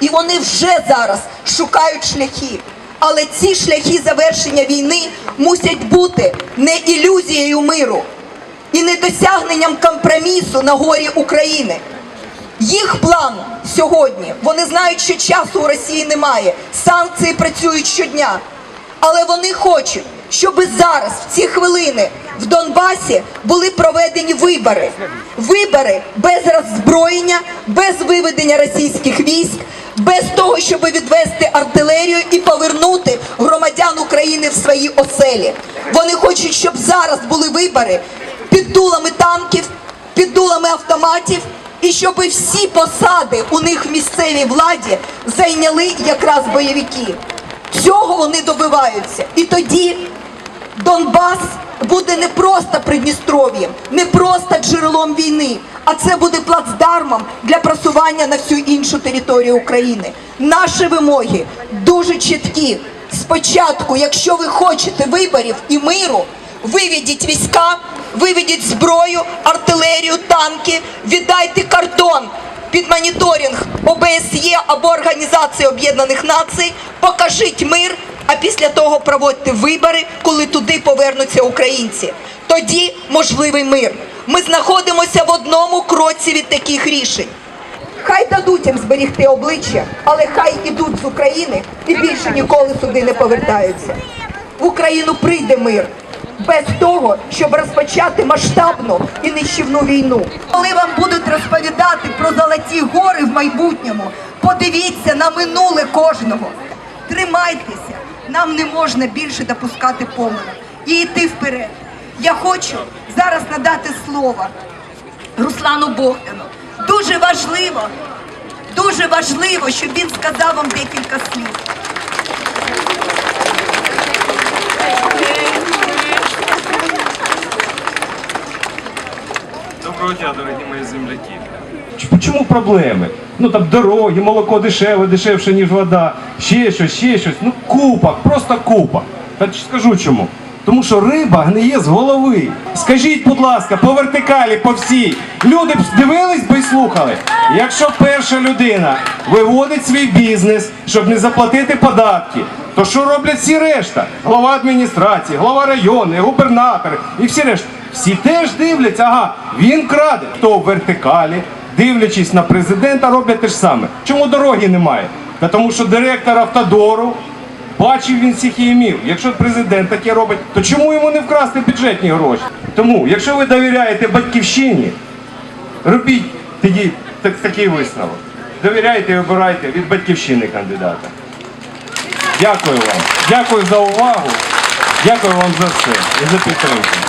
І вони вже зараз шукають шляхи. Але ці шляхи завершення війни мусять бути не ілюзією миру і не досягненням компромісу на горі України. Їх план сьогодні. Вони знають, що часу у Росії немає. Санкції працюють щодня. Але вони хочуть, щоб зараз, в ці хвилини, в Донбасі були проведені вибори. Вибори без роззброєння, без виведення російських військ, без того, щоб відвести артилерію і повернути громадян України в свої оселі. Вони хочуть, щоб зараз були вибори під дулами танків, під дулами автоматів, і щоб всі посади у них в місцевій владі зайняли якраз бойовики. Цього вони добиваються. І тоді Донбас буде не просто Придністров'ям, не просто джерелом війни, а це буде плацдармом для просування на всю іншу територію України. Наші вимоги дуже чіткі. Спочатку, якщо ви хочете виборів і миру, виведіть війська, виведіть зброю, артилерію, танки, віддайте кордон під моніторинг ОБСЄ або Організації Об'єднаних Націй, покажіть мир, а після того проводьте вибори, коли туди повернуться українці. Тоді можливий мир. Ми знаходимося в одному кроці від таких рішень. Хай дадуть їм зберігти обличчя, але хай ідуть з України і більше ніколи сюди не повертаються. В Україну прийде мир без того, щоб розпочати масштабну і нищівну війну. Коли вам будуть розповідати про золоті гори в майбутньому, подивіться на минуле кожного. Тримайтеся, нам не можна більше допускати помилок і йти вперед. Я хочу зараз надати слово Руслану Богдану. Дуже важливо, дуже важливо, щоб він сказав вам декілька слів. Доброго дня, дорогі мої земляки. Чому проблеми? Ну там дороги, молоко дешеве, дешевше, ніж вода, ще щось, ще щось. Ну купа, просто купа. Та скажу чому. Тому що риба гниє з голови. Скажіть, будь ласка, по вертикалі, по всій. Люди б дивились би і слухали. Якщо перша людина виводить свій бізнес, щоб не заплатити податки, то що роблять всі решта? Голова адміністрації, голова району, губернатор і всі решта. Всі теж дивляться, ага, він краде. Хто в вертикалі, дивлячись на президента, роблять те ж саме. Чому дороги немає? Тому що директор автодору бачив він всіх імів. Якщо президент таке робить, то чому йому не вкрасти бюджетні гроші? Тому, якщо ви довіряєте батьківщині, робіть тоді так, такий висновок. Довіряйте і обирайте від батьківщини кандидата. Дякую вам. Дякую за увагу. Дякую вам за все і за підтримку.